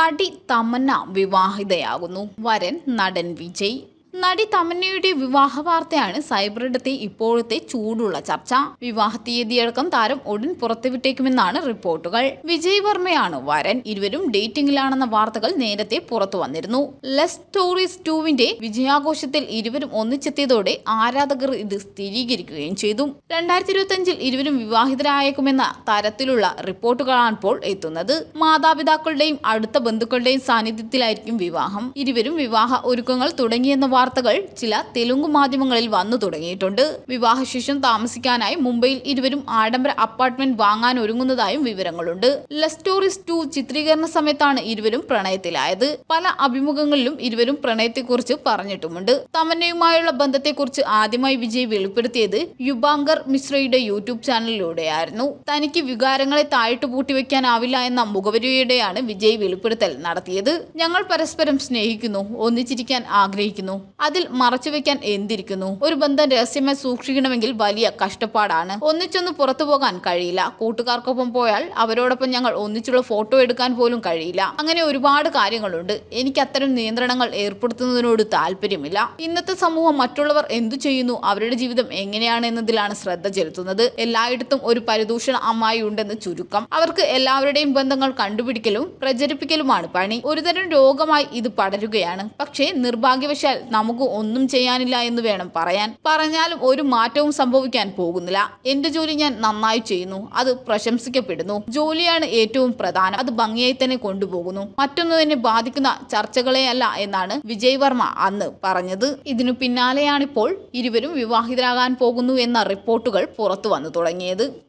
നടി തമന്ന വിവാഹിതയാകുന്നു. വരൻ നടൻ വിജയ്. നടി തമന്നയുടെ വിവാഹ വാർത്തയാണ് സൈബറിടത്തെ ഇപ്പോഴത്തെ ചൂടുള്ള ചർച്ച. വിവാഹ തീയതിയടക്കം താരം ഉടൻ പുറത്തുവിട്ടേക്കുമെന്നാണ് റിപ്പോർട്ടുകൾ. വിജയ് വർമ്മയാണ് വരൻ. ഇരുവരും ഡേറ്റിംഗിലാണെന്ന വാർത്തകൾ നേരത്തെ പുറത്തു വന്നിരുന്നു. ലെസ് സ്റ്റോറീസ് ടൂവിന്റെ വിജയാഘോഷത്തിൽ ഇരുവരും ഒന്നിച്ചെത്തിയതോടെ ആരാധകർ ഇത് സ്ഥിരീകരിക്കുകയും ചെയ്തു. രണ്ടായിരത്തി ഇരുപത്തി അഞ്ചിൽ ഇരുവരും വിവാഹിതരായേക്കുമെന്ന തരത്തിലുള്ള റിപ്പോർട്ടുകളാണ് ഇപ്പോൾ എത്തുന്നത്. മാതാപിതാക്കളുടെയും അടുത്ത ബന്ധുക്കളുടെയും സാന്നിധ്യത്തിലായിരിക്കും വിവാഹം. ഇരുവരും വിവാഹ ഒരുക്കങ്ങൾ തുടങ്ങിയെന്ന വാർത്തകൾ ചില തെലുങ്ക് മാധ്യമങ്ങളിൽ വന്നു തുടങ്ങിയിട്ടുണ്ട്. വിവാഹശേഷം താമസിക്കാനായി മുംബൈയിൽ ഇരുവരും ആഡംബര അപ്പാർട്ട്മെന്റ് വാങ്ങാൻ ഒരുങ്ങുന്നതായും വിവരങ്ങളുണ്ട്. ലസ്റ്റോറിസ് ടു ചിത്രീകരണ സമയത്താണ് ഇരുവരും പ്രണയത്തിലായത്. പല അഭിമുഖങ്ങളിലും ഇരുവരും പ്രണയത്തെക്കുറിച്ച് പറഞ്ഞിട്ടുമുണ്ട്. തമന്നയുമായുള്ള ബന്ധത്തെക്കുറിച്ച് ആദ്യമായി വിജയ് വെളിപ്പെടുത്തിയത് യുബാങ്കർ മിശ്രയുടെ യൂട്യൂബ് ചാനലിലൂടെയായിരുന്നു. തനിക്ക് വികാരങ്ങളെ താഴിട്ട് പൂട്ടിവെക്കാനാവില്ല എന്ന മുഖവരിയുടെയാണ് വിജയ് വെളിപ്പെടുത്തൽ നടത്തിയത്. ഞങ്ങൾ പരസ്പരം സ്നേഹിക്കുന്നു ഒന്നിച്ചിരിക്കാൻ ആഗ്രഹിക്കുന്നു. അതിൽ മറച്ചുവെക്കാൻ എന്തിരിക്കുന്നു? ഒരു ബന്ധം രഹസ്യമായി സൂക്ഷിക്കണമെങ്കിൽ വലിയ കഷ്ടപ്പാടാണ്. ഒന്നിച്ചൊന്ന് പുറത്തു പോകാൻ കഴിയില്ല. കൂട്ടുകാർക്കൊപ്പം പോയാൽ അവരോടൊപ്പം ഞങ്ങൾ ഒന്നിച്ചുള്ള ഫോട്ടോ എടുക്കാൻ പോലും കഴിയില്ല. അങ്ങനെ ഒരുപാട് കാര്യങ്ങളുണ്ട്. എനിക്ക് അത്തരം നിയന്ത്രണങ്ങൾ ഏർപ്പെടുത്തുന്നതിനോട് താല്പര്യമില്ല. ഇന്നത്തെ സമൂഹം മറ്റുള്ളവർ എന്തു ചെയ്യുന്നു? അവരുടെ ജീവിതം എങ്ങനെയാണ് എന്നതിലാണ് ശ്രദ്ധ ചെലുത്തുന്നത്. എല്ലായിടത്തും ഒരു പരിദൂഷണ അമ്മായി ഉണ്ടെന്ന് ചുരുക്കം. അവർക്ക് എല്ലാവരുടെയും ബന്ധങ്ങൾ കണ്ടുപിടിക്കലും പ്രചരിപ്പിക്കലുമാണ് പണി. ഒരുതരം രോഗമായി ഇത് പടരുകയാണ്. പക്ഷേ നിർഭാഗ്യവശാൽ നമുക്ക് ഒന്നും ചെയ്യാനില്ല എന്ന് വേണം പറയാൻ. പറഞ്ഞാലും ഒരു മാറ്റവും സംഭവിക്കാൻ പോകുന്നില്ല. എന്റെ ജോലി ഞാൻ നന്നായി ചെയ്യുന്നു. അത് പ്രശംസിക്കപ്പെടുന്നു. ജോലിയാണ് ഏറ്റവും പ്രധാനം. അത് ഭംഗിയായി തന്നെ കൊണ്ടുപോകുന്നു. മറ്റൊന്നതിനെ ബാധിക്കുന്ന ചർച്ചകളെയല്ല എന്നാണ് വിജയ് വർമ്മ അന്ന് പറഞ്ഞത്. ഇതിനു പിന്നാലെയാണിപ്പോൾ ഇരുവരും വിവാഹിതരാകാൻ പോകുന്നു എന്ന റിപ്പോർട്ടുകൾ പുറത്തു വന്നു തുടങ്ങിയത്.